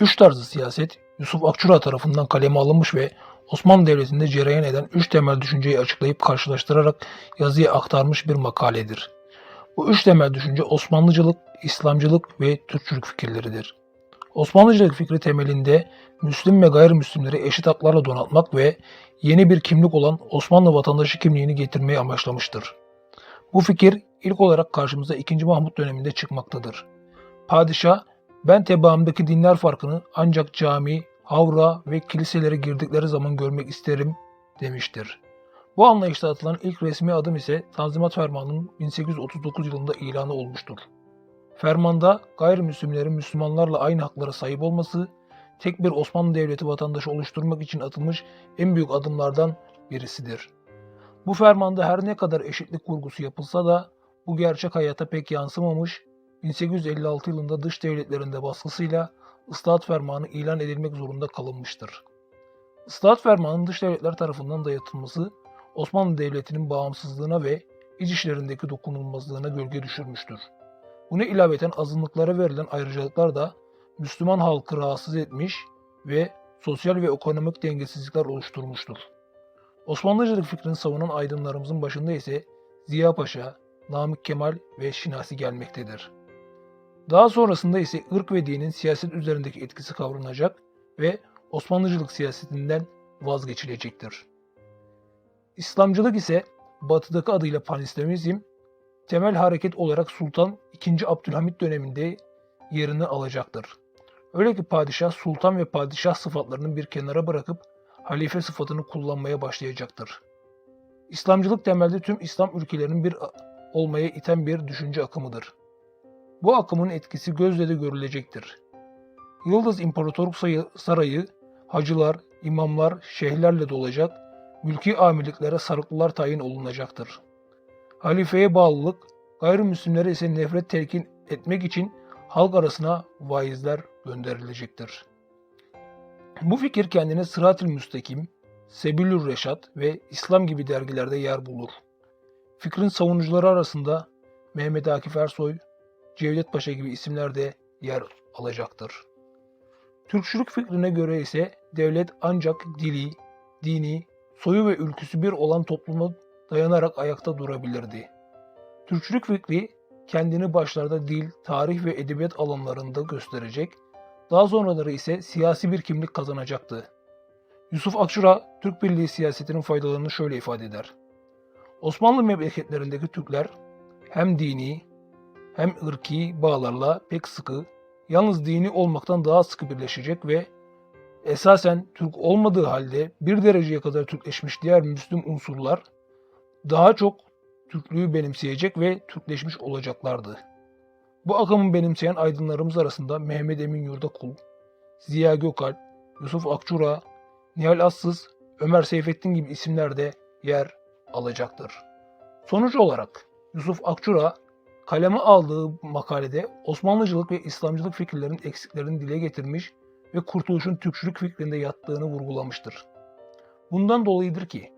Üç tarzı siyaset Yusuf Akçura tarafından kaleme alınmış ve Osmanlı Devleti'nde cereyan eden üç temel düşünceyi açıklayıp karşılaştırarak yazıya aktarmış bir makaledir. Bu üç temel düşünce Osmanlıcılık, İslamcılık ve Türkçülük fikirleridir. Osmanlıcılık fikri temelinde Müslüm ve gayrimüslimleri eşit haklarla donatmak ve yeni bir kimlik olan Osmanlı vatandaşı kimliğini getirmeyi amaçlamıştır. Bu fikir ilk olarak karşımıza 2. Mahmut döneminde çıkmaktadır. Padişah, ben tebaamdaki dinler farkını ancak cami, havra ve kiliselere girdikleri zaman görmek isterim demiştir. Bu anlayışta atılan ilk resmi adım ise Tanzimat Fermanı'nın 1839 yılında ilanı olmuştur. Fermanda gayrimüslimlerin Müslümanlarla aynı haklara sahip olması, tek bir Osmanlı Devleti vatandaşı oluşturmak için atılmış en büyük adımlardan birisidir. Bu fermanda her ne kadar eşitlik vurgusu yapılsa da bu gerçek hayata pek yansımamış, 1856 yılında dış devletlerinde baskısıyla ıslahat fermanı ilan edilmek zorunda kalınmıştır. Islahat fermanının dış devletler tarafından dayatılması Osmanlı Devleti'nin bağımsızlığına ve iç işlerindeki dokunulmazlığına gölge düşürmüştür. Buna ilaveten azınlıklara verilen ayrıcalıklar da Müslüman halkı rahatsız etmiş ve sosyal ve ekonomik dengesizlikler oluşturmuştur. Osmanlıcılık fikrini savunan aydınlarımızın başında ise Ziya Paşa, Namık Kemal ve Şinasi gelmektedir. Daha sonrasında ise ırk ve dinin siyaset üzerindeki etkisi kavranacak ve Osmanlıcılık siyasetinden vazgeçilecektir. İslamcılık ise batıdaki adıyla Panislamizm, temel hareket olarak Sultan II. Abdülhamit döneminde yerini alacaktır. Öyle ki padişah sultan ve padişah sıfatlarını bir kenara bırakıp halife sıfatını kullanmaya başlayacaktır. İslamcılık temelde tüm İslam ülkelerinin bir olmaya iten bir düşünce akımıdır. Bu akımın etkisi gözle de görülecektir. Yıldız İmparatorluk Sarayı, hacılar, imamlar, şeyhlerle dolacak, mülki amirliklere sarıklılar tayin olunacaktır. Halifeye bağlılık, gayrimüslimlere ise nefret telkin etmek için halk arasına vaizler gönderilecektir. Bu fikir kendine Sırat-ı Müstakim, Sebilür Reşat ve İslam gibi dergilerde yer bulur. Fikrin savunucuları arasında Mehmet Akif Ersoy, Cevdet Paşa gibi isimler de yer alacaktır. Türkçülük fikrine göre ise devlet ancak dili, dini, soyu ve ülküsü bir olan topluma dayanarak ayakta durabilirdi. Türkçülük fikri kendini başlarda dil, tarih ve edebiyat alanlarında gösterecek, daha sonraları ise siyasi bir kimlik kazanacaktı. Yusuf Akçura, Türk Birliği siyasetinin faydalarını şöyle ifade eder. Osmanlı memleketlerindeki Türkler hem dini hem ırki bağlarla pek sıkı, yalnız dini olmaktan daha sıkı birleşecek ve esasen Türk olmadığı halde bir dereceye kadar Türkleşmiş diğer Müslüm unsurlar daha çok Türklüğü benimseyecek ve Türkleşmiş olacaklardı. Bu akımı benimseyen aydınlarımız arasında Mehmet Emin Yurdakul, Ziya Gökalp, Yusuf Akçura, Nihal Assız, Ömer Seyfettin gibi isimler de yer alacaktır. Sonuç olarak Yusuf Akçura kaleme aldığı makalede Osmanlıcılık ve İslamcılık fikirlerinin eksiklerini dile getirmiş ve kurtuluşun Türkçülük fikrinde yattığını vurgulamıştır. Bundan dolayıdır ki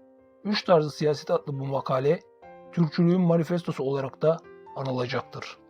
Üç Tarzı Siyaset adlı bu makale Türkçülüğün manifestosu olarak da anılacaktır.